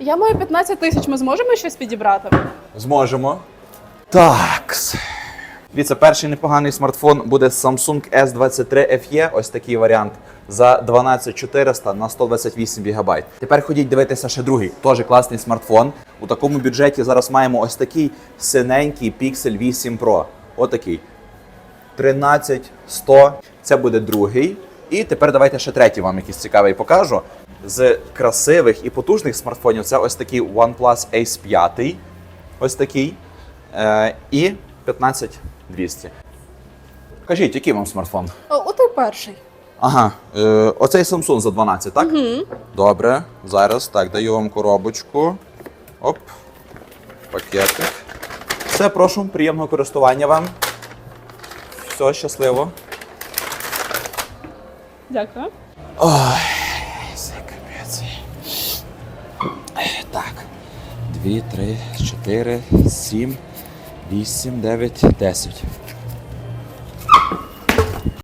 Я маю 15 тисяч, ми зможемо щось підібрати? Зможемо. Так. Дивіться, перший непоганий смартфон буде Samsung S23 FE, ось такий варіант, за 12400 на 128 ГБ. Тепер ходіть дивитися ще другий, теж класний смартфон. У такому бюджеті зараз маємо ось такий синенький Pixel 8 Pro. Отакий. 13100. Це буде другий. І тепер давайте ще третій вам якийсь цікавий покажу. З красивих і потужних смартфонів це ось такий OnePlus Ace 5. Ось такий. Е, і 15200. Кажіть, який вам смартфон? Отой перший. Ага, е, оцей Samsung за 12, так? Угу. Добре, зараз так, даю вам коробочку. Оп. Пакетик. Все, прошу, приємного користування вам. Все, щасливо. Дякую. Ой, Це капець. Так. 2, 3, 4, 7, 8, 9, 10.